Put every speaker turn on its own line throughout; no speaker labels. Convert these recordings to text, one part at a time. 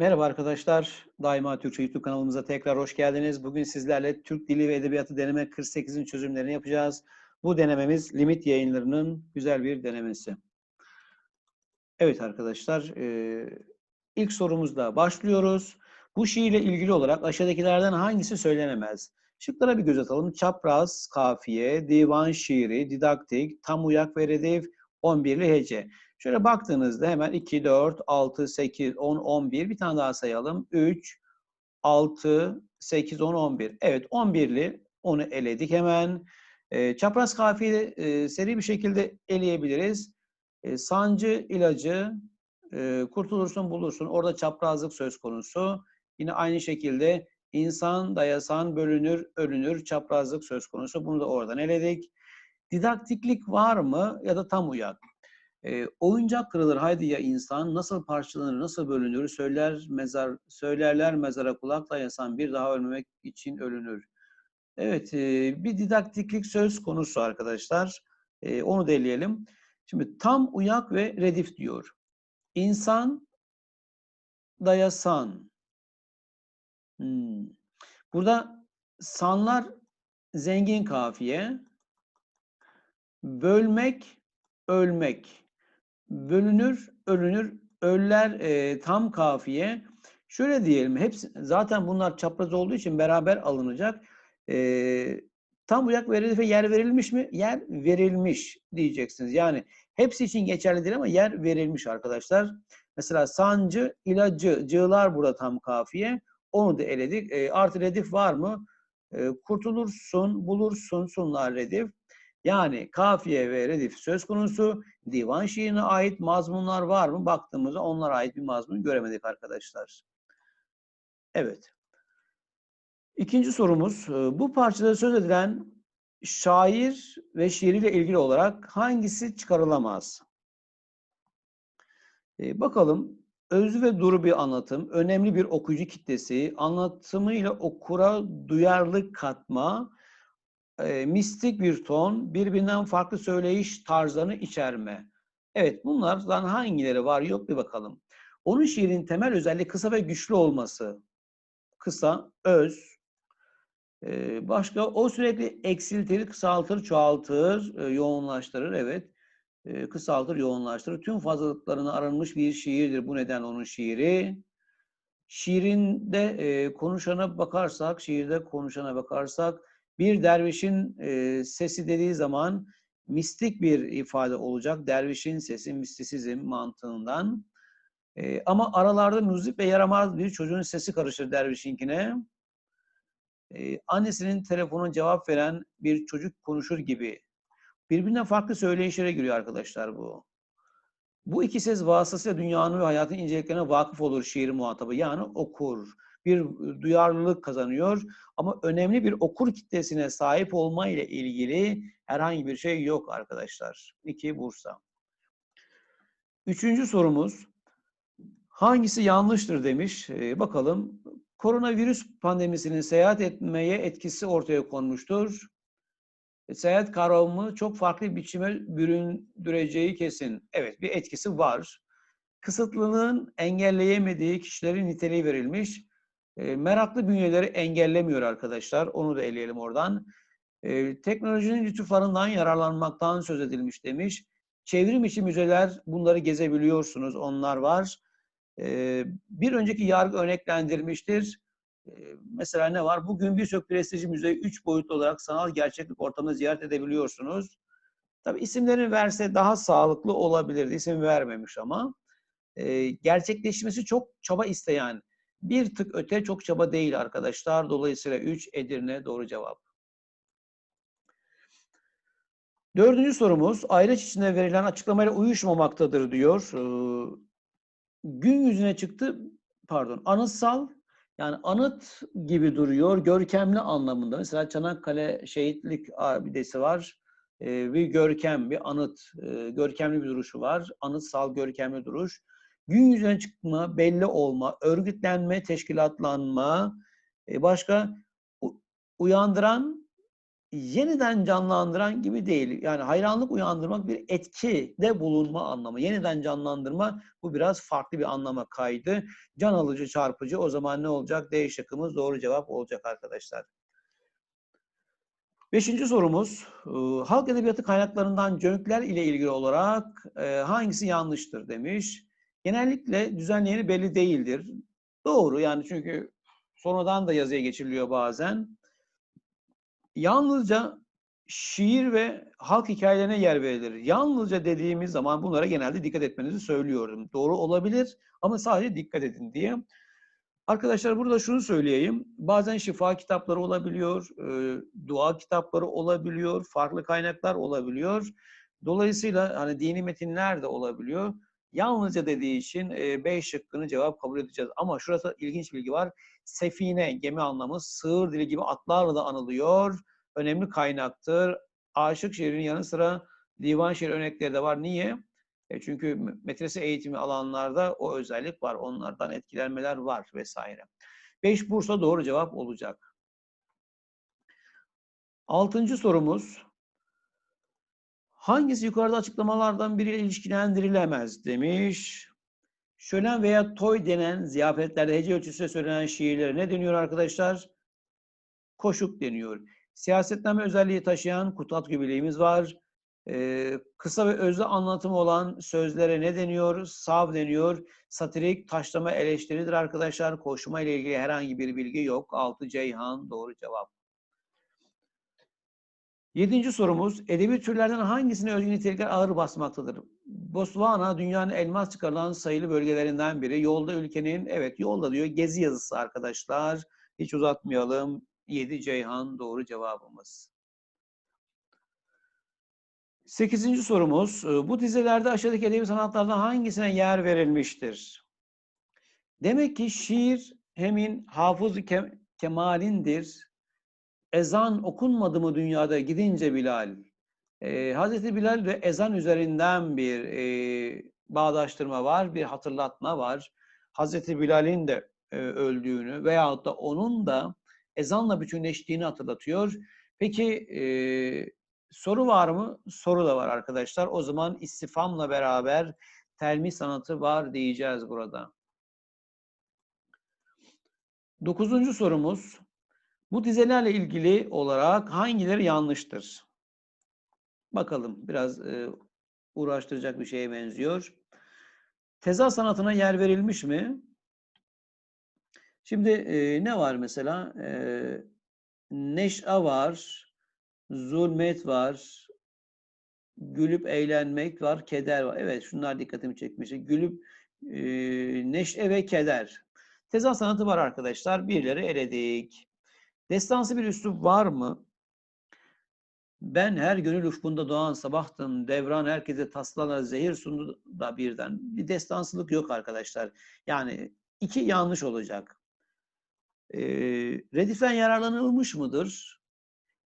Merhaba arkadaşlar. Daima Türkçe YouTube kanalımıza tekrar hoş geldiniz. Bugün sizlerle Türk Dili ve Edebiyatı deneme 48'in çözümlerini yapacağız. Bu denememiz Limit Yayınları'nın güzel bir denemesi. Evet arkadaşlar, e, ilk sorumuzda başlıyoruz. Bu şiirle ilgili olarak aşağıdakilerden hangisi söylenemez? Şıklara bir göz atalım. Çapraz, kafiye, divan şiiri, didaktik, tam uyak ve redif, 11'li hece. Şöyle baktığınızda hemen 2, 4, 6, 8, 10, 11 bir tane daha sayalım. 3, 6, 8, 10, 11. Evet 11'li onu eledik hemen. E, çapraz kafiye e, seri bir şekilde eleyebiliriz. E, sancı ilacı e, kurtulursun bulursun. Orada çaprazlık söz konusu. Yine aynı şekilde insan dayasan bölünür ölünür çaprazlık söz konusu. Bunu da oradan eledik. Didaktiklik var mı ya da tam uyak? E, oyuncak kırılır haydi ya insan, nasıl parçalanır, nasıl bölünür, söyler mezar, söylerler mezara kulak dayasan bir daha ölmemek için ölünür. Evet, e, bir didaktiklik söz konusu arkadaşlar. E, onu da. Şimdi tam uyak ve redif diyor. İnsan dayasan. Hmm. Burada sanlar zengin kafiye. Bölmek, ölmek bölünür, ölünür, öller e, tam kafiye. Şöyle diyelim, hepsi zaten bunlar çapraz olduğu için beraber alınacak. E, tam uyak ve yer verilmiş mi? Yer verilmiş diyeceksiniz. Yani hepsi için geçerli değil ama yer verilmiş arkadaşlar. Mesela sancı, ilacı, cığlar burada tam kafiye. Onu da eledik. E, artı redif var mı? E, kurtulursun, bulursun, sunlar redif. Yani kafiye ve redif söz konusu. Divan şiirine ait mazmunlar var mı? Baktığımızda onlara ait bir mazmun göremedik arkadaşlar. Evet. İkinci sorumuz. Bu parçada söz edilen şair ve şiiriyle ilgili olarak hangisi çıkarılamaz? Ee, bakalım. Özlü ve duru bir anlatım, önemli bir okuyucu kitlesi, anlatımıyla okura duyarlılık katma, e, mistik bir ton, birbirinden farklı söyleyiş tarzlarını içerme. Evet bunlardan hangileri var yok bir bakalım. Onun şiirin temel özelliği kısa ve güçlü olması. Kısa, öz. Ee, başka o sürekli eksiltir, kısaltır, çoğaltır, e, yoğunlaştırır. Evet. E, kısaltır, yoğunlaştırır. Tüm fazlalıklarını aranmış bir şiirdir. Bu neden onun şiiri. Şiirinde e, konuşana bakarsak, şiirde konuşana bakarsak bir dervişin e, sesi dediği zaman mistik bir ifade olacak. Dervişin sesi mistisizm mantığından. E, ama aralarda müzik ve yaramaz bir çocuğun sesi karışır dervişinkine. E, annesinin telefonuna cevap veren bir çocuk konuşur gibi. Birbirinden farklı söyleyişlere giriyor arkadaşlar bu. Bu iki ses vasıtasıyla dünyanın ve hayatın inceliklerine vakıf olur şiir muhatabı. Yani okur bir duyarlılık kazanıyor. Ama önemli bir okur kitlesine sahip olma ile ilgili herhangi bir şey yok arkadaşlar. İki Bursa. Üçüncü sorumuz. Hangisi yanlıştır demiş. Ee, bakalım. Koronavirüs pandemisinin seyahat etmeye etkisi ortaya konmuştur. E, seyahat kavramı çok farklı biçime büründüreceği kesin. Evet bir etkisi var. Kısıtlılığın engelleyemediği kişilerin niteliği verilmiş. E, meraklı bünyeleri engellemiyor arkadaşlar. Onu da eleyelim oradan. E, teknolojinin lütuflarından yararlanmaktan söz edilmiş demiş. Çevrim içi müzeler bunları gezebiliyorsunuz. Onlar var. E, bir önceki yargı örneklendirmiştir. Mesela ne var? Bugün birçok prestijli müzeyi üç boyutlu olarak sanal gerçeklik ortamında ziyaret edebiliyorsunuz. Tabi isimlerini verse daha sağlıklı olabilirdi. İsim vermemiş ama. Gerçekleşmesi çok çaba isteyen bir tık öte çok çaba değil arkadaşlar. Dolayısıyla 3 Edirne doğru cevap. Dördüncü sorumuz ayraç içinde verilen açıklamayla uyuşmamaktadır diyor. Ee, gün yüzüne çıktı, pardon anıtsal yani anıt gibi duruyor, görkemli anlamında. Mesela Çanakkale şehitlik abidesi var. Ee, bir görkem, bir anıt, e, görkemli bir duruşu var. Anıtsal, görkemli duruş gün yüzüne çıkma, belli olma, örgütlenme, teşkilatlanma, e, başka uyandıran yeniden canlandıran gibi değil. Yani hayranlık uyandırmak bir etkide bulunma anlamı. Yeniden canlandırma bu biraz farklı bir anlama kaydı. Can alıcı, çarpıcı o zaman ne olacak? D şıkkımız doğru cevap olacak arkadaşlar. Beşinci sorumuz, e, halk edebiyatı kaynaklarından cönükler ile ilgili olarak e, hangisi yanlıştır demiş. Genellikle düzenleyeni belli değildir. Doğru yani çünkü sonradan da yazıya geçiriliyor bazen. Yalnızca şiir ve halk hikayelerine yer verilir. Yalnızca dediğimiz zaman bunlara genelde dikkat etmenizi söylüyorum. Doğru olabilir ama sadece dikkat edin diye. Arkadaşlar burada şunu söyleyeyim. Bazen şifa kitapları olabiliyor, e, dua kitapları olabiliyor, farklı kaynaklar olabiliyor. Dolayısıyla hani dini metinler de olabiliyor. Yalnızca dediği için e, B şıkkını cevap kabul edeceğiz. Ama şurada ilginç bilgi var. Sefine, gemi anlamı, sığır dili gibi atlarla da anılıyor. Önemli kaynaktır. Aşık şiirin yanı sıra divan şiir örnekleri de var. Niye? E çünkü medrese eğitimi alanlarda o özellik var. Onlardan etkilenmeler var vesaire. 5 Bursa doğru cevap olacak. Altıncı sorumuz. Hangisi yukarıda açıklamalardan biriyle ilişkilendirilemez demiş. Şölen veya toy denen ziyafetlerde hece ölçüsüyle söylenen şiirlere ne deniyor arkadaşlar? Koşuk deniyor. Siyasetname özelliği taşıyan kutat gübeleğimiz var. Ee, kısa ve özlü anlatımı olan sözlere ne deniyor? Sav deniyor. Satirik taşlama eleştiridir arkadaşlar. Koşma ile ilgili herhangi bir bilgi yok. Altı Ceyhan doğru cevap. Yedinci sorumuz, edebi türlerden hangisine özgü nitelikler ağır basmaktadır? Botswana dünyanın elmas çıkarılan sayılı bölgelerinden biri. Yolda ülkenin, evet yolda diyor, gezi yazısı arkadaşlar. Hiç uzatmayalım. 7 Ceyhan doğru cevabımız. Sekizinci sorumuz, bu dizelerde aşağıdaki edebi sanatlardan hangisine yer verilmiştir? Demek ki şiir hemin hafız Kemal'indir ezan okunmadı mı dünyada gidince Bilal? Ee, Hazreti Bilal ve ezan üzerinden bir e, bağdaştırma var, bir hatırlatma var. Hazreti Bilal'in de e, öldüğünü veyahut da onun da ezanla bütünleştiğini hatırlatıyor. Peki e, soru var mı? Soru da var arkadaşlar. O zaman istifamla beraber telmi sanatı var diyeceğiz burada. Dokuzuncu sorumuz. Bu dizelerle ilgili olarak hangileri yanlıştır? Bakalım biraz e, uğraştıracak bir şeye benziyor. Tezat sanatına yer verilmiş mi? Şimdi e, ne var mesela? E, neş'a var, zulmet var, gülüp eğlenmek var, keder var. Evet şunlar dikkatimi çekmişti. Gülüp e, neşe ve keder. Tezat sanatı var arkadaşlar. Birileri eledik. Destansı bir üslup var mı? Ben her gönül ufkunda doğan sabahtım, devran herkese taslana zehir sundu da birden. Bir destansılık yok arkadaşlar. Yani iki yanlış olacak. Ee, rediften yararlanılmış mıdır?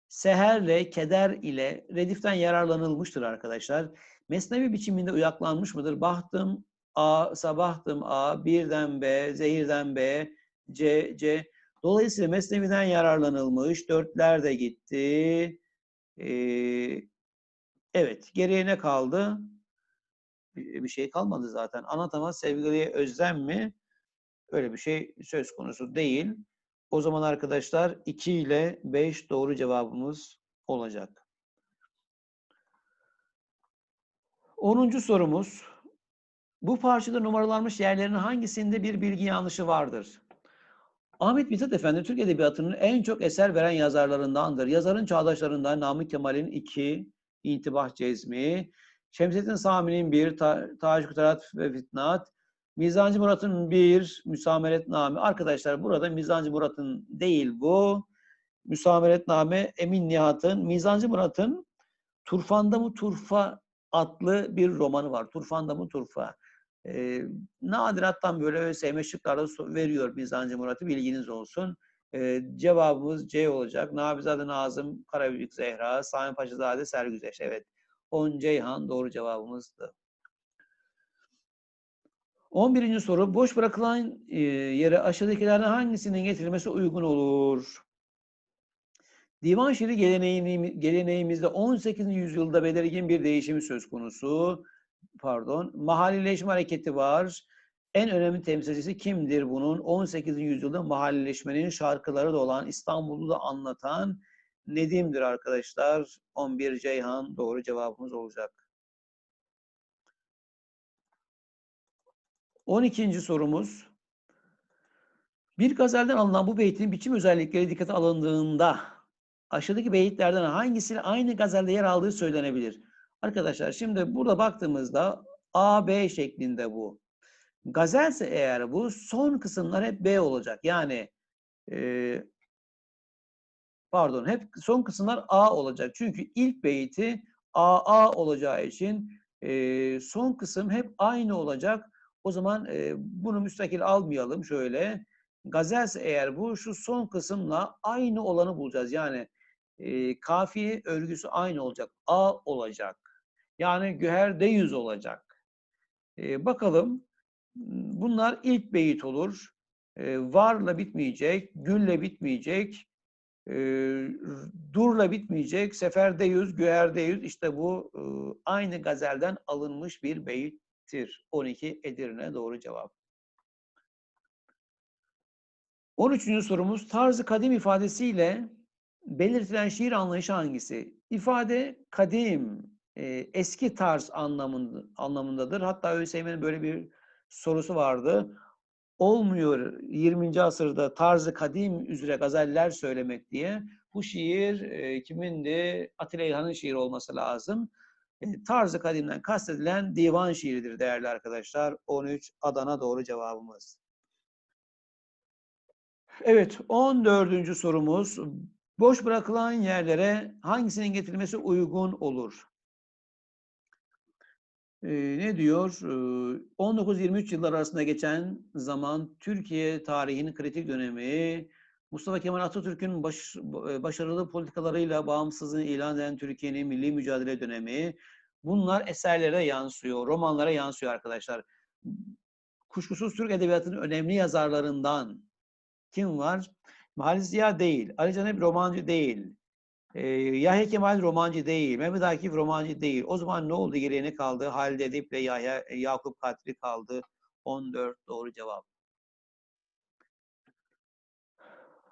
Seherle, keder ile rediften yararlanılmıştır arkadaşlar. Mesnevi biçiminde uyaklanmış mıdır? Bahtım A, sabahtım A, birden B, zehirden B, C, C. Dolayısıyla Mesnevi'den yararlanılmış. Dörtler de gitti. Ee, evet. Geriye ne kaldı? Bir şey kalmadı zaten. Anlatama sevgiliye özlem mi? Öyle bir şey söz konusu değil. O zaman arkadaşlar 2 ile 5 doğru cevabımız olacak. 10. sorumuz. Bu parçada numaralanmış yerlerin hangisinde bir bilgi yanlışı vardır? Ahmet Mithat Efendi Türk Edebiyatı'nın en çok eser veren yazarlarındandır. Yazarın çağdaşlarından Namık Kemal'in iki, İntibah Cezmi, Şemsettin Sami'nin bir, Ta Taci Kutarat ve Fitnat, Mizancı Murat'ın bir, Müsameretname. Arkadaşlar burada Mizancı Murat'ın değil bu. Müsameretname Emin Nihat'ın. Mizancı Murat'ın Turfanda mı Turfa adlı bir romanı var. Turfanda mı Turfa. E, nadirattan böyle ÖSYM şıklarda veriyor Mizancı Murat'ı bilginiz olsun. E, cevabımız C olacak. Nabizade Nazım, Karabüyük Zehra, Sami Paşazade Sergüzeş. Evet. 10 Ceyhan doğru cevabımızdı. 11. soru. Boş bırakılan yere aşağıdakilerden hangisinin getirilmesi uygun olur? Divan şiiri geleneğimizde 18. yüzyılda belirgin bir değişimi söz konusu. Pardon. Mahallileşme hareketi var. En önemli temsilcisi kimdir bunun? 18. yüzyılda mahallileşmenin şarkıları da olan İstanbul'u da anlatan Nedim'dir arkadaşlar. 11 Ceyhan doğru cevabımız olacak. 12. sorumuz. Bir gazelden alınan bu beytin biçim özellikleri dikkate alındığında aşağıdaki beyitlerden hangisiyle aynı gazelde yer aldığı söylenebilir? Arkadaşlar şimdi burada baktığımızda A, B şeklinde bu. Gazelse eğer bu son kısımlar hep B olacak. Yani e, pardon hep son kısımlar A olacak. Çünkü ilk beyti A, A olacağı için e, son kısım hep aynı olacak. O zaman e, bunu müstakil almayalım şöyle. Gazelse eğer bu şu son kısımla aynı olanı bulacağız. Yani e, kafiye örgüsü aynı olacak. A olacak. Yani güher de yüz olacak. E, bakalım bunlar ilk beyit olur. E, varla bitmeyecek, gülle bitmeyecek, e, durla bitmeyecek, seferde yüz, güherde yüz. İşte bu e, aynı gazelden alınmış bir beyittir. 12 Edirne doğru cevap. 13. sorumuz tarzı kadim ifadesiyle belirtilen şiir anlayışı hangisi? İfade kadim, e, eski tarz anlamında, anlamındadır. Hatta ÖSYM'nin böyle bir sorusu vardı. Olmuyor 20. asırda tarzı kadim üzere gazeller söylemek diye. Bu şiir e, kimindi? Atilla İlhan'ın şiiri olması lazım. E, tarzı kadimden kastedilen divan şiiridir değerli arkadaşlar. 13 Adana doğru cevabımız. Evet, 14. sorumuz. Boş bırakılan yerlere hangisinin getirilmesi uygun olur? Ne diyor? Ee, 19-23 yıllar arasında geçen zaman Türkiye tarihinin kritik dönemi, Mustafa Kemal Atatürk'ün baş, başarılı politikalarıyla bağımsızlığını ilan eden Türkiye'nin milli mücadele dönemi, bunlar eserlere yansıyor, romanlara yansıyor arkadaşlar. Kuşkusuz Türk Edebiyatı'nın önemli yazarlarından kim var? Halis Ziya değil. Ali Can romancı değil. Ee, Yahya Kemal romancı değil. Mehmet Akif romancı değil. O zaman ne oldu? Geriye kaldı? Halid Edip ile Yahya, Yakup Kadri kaldı. 14 doğru cevap.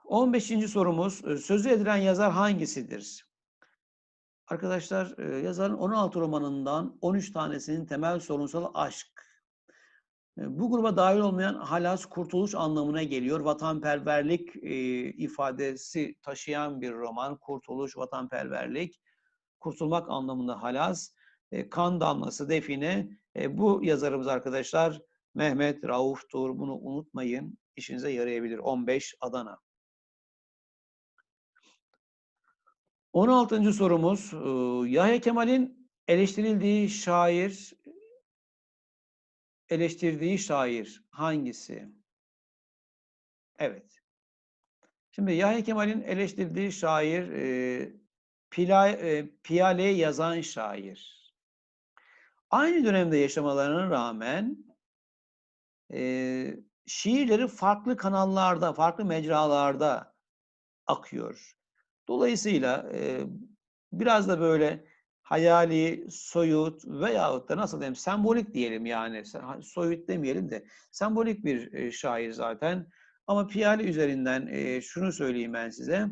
15. sorumuz. Sözü edilen yazar hangisidir? Arkadaşlar yazarın 16 romanından 13 tanesinin temel sorunsal aşk bu gruba dahil olmayan halas kurtuluş anlamına geliyor. Vatanperverlik e, ifadesi taşıyan bir roman. Kurtuluş, vatanperverlik, kurtulmak anlamında halas. E, kan damlası, define. E, bu yazarımız arkadaşlar Mehmet Rauf'tur. Bunu unutmayın. İşinize yarayabilir. 15 Adana. 16. sorumuz. Yahya Kemal'in eleştirildiği şair eleştirdiği şair hangisi? Evet. Şimdi Yahya Kemal'in eleştirdiği şair e, Pila, e, Piyale yazan şair. Aynı dönemde yaşamalarına rağmen e, şiirleri farklı kanallarda, farklı mecralarda akıyor. Dolayısıyla e, biraz da böyle hayali, soyut veyahut da nasıl diyeyim sembolik diyelim yani soyut demeyelim de sembolik bir e, şair zaten. Ama Piyale üzerinden e, şunu söyleyeyim ben size.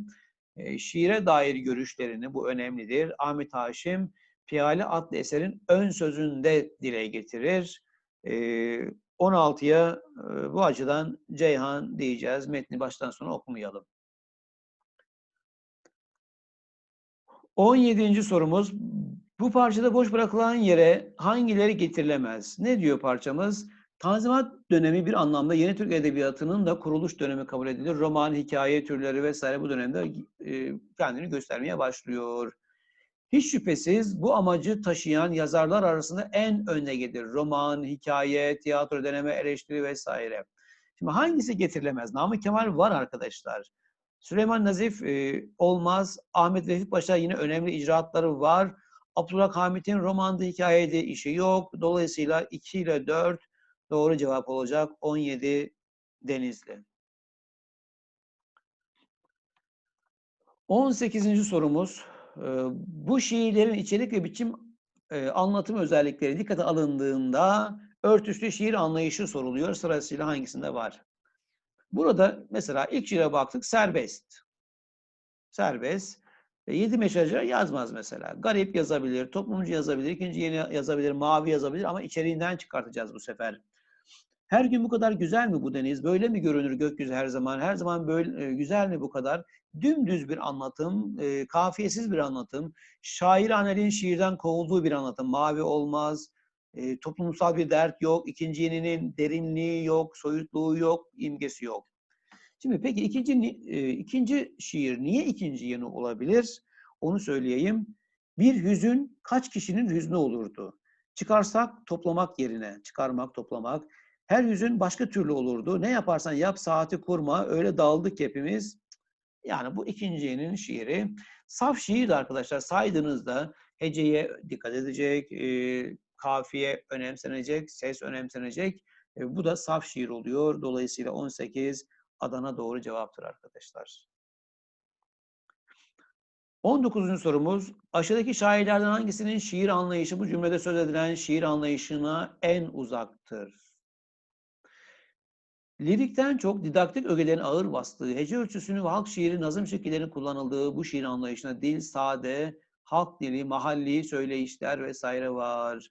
E, şiire dair görüşlerini bu önemlidir. Ahmet Haşim Piyale adlı eserin ön sözünde dile getirir. E, 16'ya e, bu açıdan Ceyhan diyeceğiz. Metni baştan sona okumayalım. 17. sorumuz. Bu parçada boş bırakılan yere hangileri getirilemez? Ne diyor parçamız? Tanzimat dönemi bir anlamda yeni Türk Edebiyatı'nın da kuruluş dönemi kabul edilir. Roman, hikaye türleri vesaire bu dönemde e, kendini göstermeye başlıyor. Hiç şüphesiz bu amacı taşıyan yazarlar arasında en önde gelir. Roman, hikaye, tiyatro deneme, eleştiri vesaire. Şimdi hangisi getirilemez? Namık Kemal var arkadaşlar. Süleyman Nazif e, olmaz. Ahmet Vefik Paşa yine önemli icraatları var. Abdullah Hamit'in romanda hikayede işi yok. Dolayısıyla 2 ile 4 doğru cevap olacak. 17 Denizli. 18. sorumuz. e, Bu şiirlerin içerik ve biçim e, anlatım özellikleri dikkate alındığında örtüşlü şiir anlayışı soruluyor. Sırasıyla hangisinde var? Burada mesela ilk şiire baktık serbest. Serbest. E, Yedi meşacı yazmaz mesela. Garip yazabilir, toplumcu yazabilir, ikinci yeni yazabilir, mavi yazabilir ama içeriğinden çıkartacağız bu sefer. Her gün bu kadar güzel mi bu deniz? Böyle mi görünür gökyüzü her zaman? Her zaman böyle e, güzel mi bu kadar? Dümdüz bir anlatım, e, kafiyesiz bir anlatım, şair anelin şiirden kovulduğu bir anlatım. Mavi olmaz, e, toplumsal bir dert yok, ikinci yeninin derinliği yok, soyutluğu yok, imgesi yok. Şimdi peki ikinci e, ikinci şiir niye ikinci yeni olabilir? Onu söyleyeyim. Bir hüzün kaç kişinin hüznü olurdu? Çıkarsak toplamak yerine, çıkarmak, toplamak. Her hüzün başka türlü olurdu. Ne yaparsan yap saati kurma. Öyle dağıldık hepimiz. Yani bu ikinci yenin şiiri. Saf şiir arkadaşlar saydığınızda heceye dikkat edecek, e, kafiye önemsenecek, ses önemsenecek. E, bu da saf şiir oluyor. Dolayısıyla 18 Adana doğru cevaptır arkadaşlar. 19. sorumuz. Aşağıdaki şairlerden hangisinin şiir anlayışı bu cümlede söz edilen şiir anlayışına en uzaktır? Lirikten çok didaktik ögelerin ağır bastığı, hece ölçüsünü ve halk şiiri nazım şekillerinin kullanıldığı bu şiir anlayışına dil, sade, halk dili, mahalli söyleyişler vesaire var.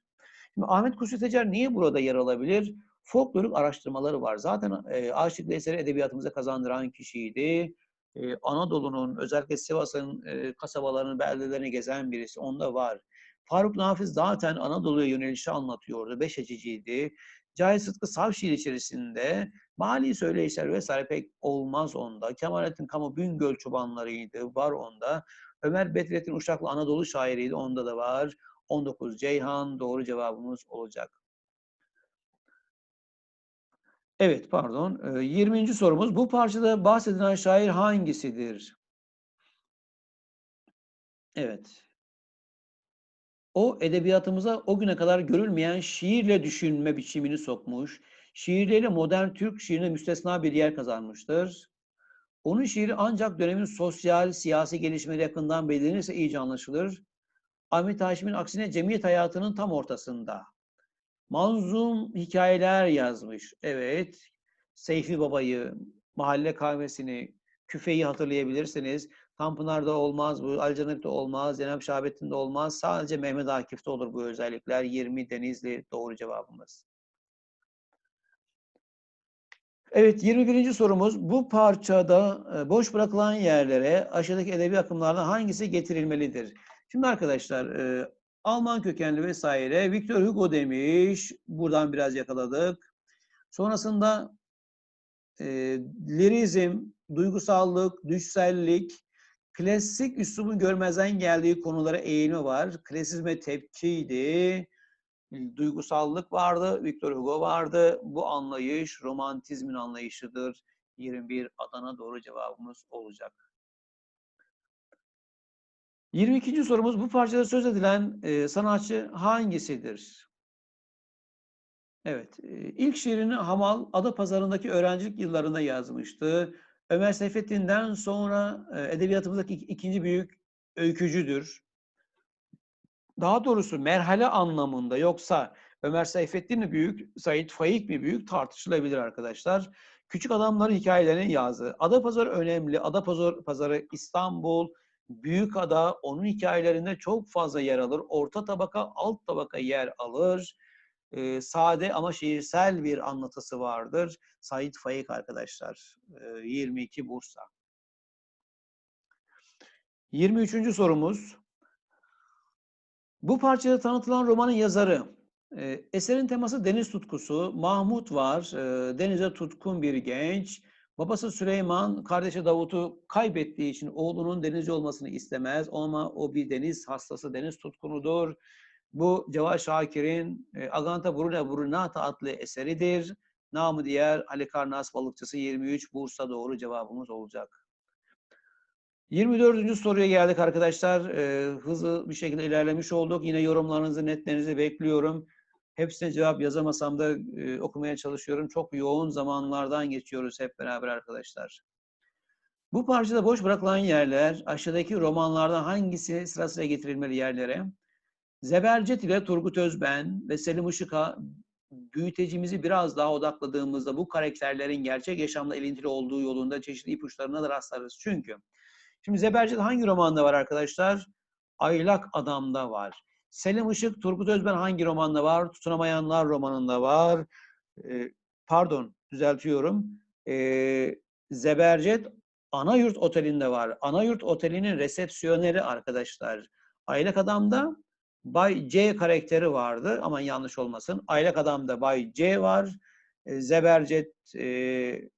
Şimdi Ahmet Kuşu Tecer niye burada yer alabilir? Folklorik araştırmaları var. Zaten e, Aşık Veysel'i edebiyatımıza kazandıran kişiydi. E, Anadolu'nun, özellikle Sivas'ın e, kasabalarını, beldelerini gezen birisi. Onda var. Faruk Nafiz zaten Anadolu'ya yönelişi anlatıyordu. Beşeciciydi. Cahit Sıtkı Savşehir içerisinde mali söyleyişler vesaire pek olmaz onda. Kemalettin Kamu Büngöl çobanlarıydı, var onda. Ömer Bedrettin Uşaklı Anadolu şairiydi, onda da var. 19 Ceyhan doğru cevabımız olacak. Evet pardon. Ee, 20. sorumuz. Bu parçada bahsedilen şair hangisidir? Evet. O edebiyatımıza o güne kadar görülmeyen şiirle düşünme biçimini sokmuş. Şiirleriyle modern Türk şiirine müstesna bir yer kazanmıştır. Onun şiiri ancak dönemin sosyal, siyasi gelişmeleri yakından belirlenirse iyice anlaşılır. Ahmet Haşim'in aksine cemiyet hayatının tam ortasında. Manzum hikayeler yazmış. Evet. Seyfi Baba'yı, Mahalle Kahvesi'ni, Küfe'yi hatırlayabilirsiniz. Tanpınar'da olmaz bu, Alcanık'ta olmaz, Cenab-ı Şahabettin'de olmaz. Sadece Mehmet Akif'te olur bu özellikler. 20 Denizli doğru cevabımız. Evet 21. sorumuz. Bu parçada e, boş bırakılan yerlere aşağıdaki edebi akımlardan hangisi getirilmelidir? Şimdi arkadaşlar e, Alman kökenli vesaire Victor Hugo demiş. Buradan biraz yakaladık. Sonrasında e, lirizm, duygusallık, düşsellik, klasik üslubun görmezden geldiği konulara eğilme var. Klasizme tepkiydi. Duygusallık vardı, Victor Hugo vardı. Bu anlayış romantizmin anlayışıdır. 21 Adana doğru cevabımız olacak. 22. sorumuz bu parçada söz edilen e, sanatçı hangisidir? Evet, e, ilk şiirini Hamal Adapazarı'ndaki öğrencilik yıllarında yazmıştı. Ömer Seyfettin'den sonra e, edebiyatımızdaki ik- ikinci büyük öykücüdür. Daha doğrusu merhale anlamında yoksa Ömer Seyfettin mi büyük, Said Faik mi büyük tartışılabilir arkadaşlar. Küçük adamların hikayelerini yazdı. Adapazarı önemli. Adapazarı pazarı İstanbul, Büyükada onun hikayelerinde çok fazla yer alır. Orta tabaka, alt tabaka yer alır. Ee, sade ama şiirsel bir anlatısı vardır. Said Faik arkadaşlar. Ee, 22 Bursa. 23. sorumuz. Bu parçada tanıtılan romanın yazarı. e, eserin teması deniz tutkusu. Mahmut var. e, denize tutkun bir genç. Babası Süleyman, kardeşi Davut'u kaybettiği için oğlunun denizci olmasını istemez. Ama o bir deniz hastası, deniz tutkunudur. Bu Cevat Şakir'in e, Aganta Bruna Brunata adlı eseridir. Namı diğer Halikarnas balıkçısı 23 Bursa doğru cevabımız olacak. 24. soruya geldik arkadaşlar. Ee, hızlı bir şekilde ilerlemiş olduk. Yine yorumlarınızı, netlerinizi bekliyorum. Hepsine cevap yazamasam da e, okumaya çalışıyorum. Çok yoğun zamanlardan geçiyoruz hep beraber arkadaşlar. Bu parçada boş bırakılan yerler aşağıdaki romanlardan hangisi sırasıyla getirilmeli yerlere? Zebercet ile Turgut Özben ve Selim Işık'a büyütecimizi biraz daha odakladığımızda bu karakterlerin gerçek yaşamla ilintili olduğu yolunda çeşitli ipuçlarına da rastlarız. Çünkü şimdi Zebercet hangi romanda var arkadaşlar? Aylak Adam'da var. Selim Işık, Turgut Özben hangi romanda var? Tutunamayanlar romanında var. Ee, pardon, düzeltiyorum. Ee, Zebercet Anayurt Oteli'nde var. Anayurt Oteli'nin resepsiyoneri arkadaşlar. Aylak Adam'da Bay C karakteri vardı. Aman yanlış olmasın. Aylak Adam'da Bay C var. E, Zebercet e,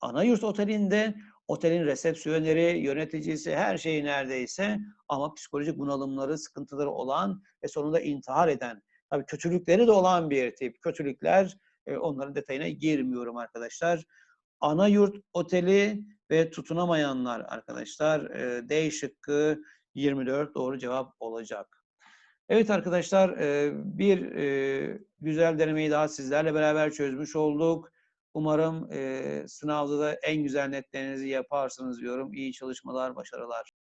Anayurt Oteli'nde otelin resepsiyoneri, yöneticisi, her şeyi neredeyse ama psikolojik bunalımları, sıkıntıları olan ve sonunda intihar eden, tabii kötülükleri de olan bir tip. Kötülükler, e, onların detayına girmiyorum arkadaşlar. Anayurt Oteli ve tutunamayanlar arkadaşlar. E, D şıkkı 24 doğru cevap olacak. Evet arkadaşlar e, bir güzel denemeyi daha sizlerle beraber çözmüş olduk. Umarım e, sınavda da en güzel netlerinizi yaparsınız diyorum. İyi çalışmalar, başarılar.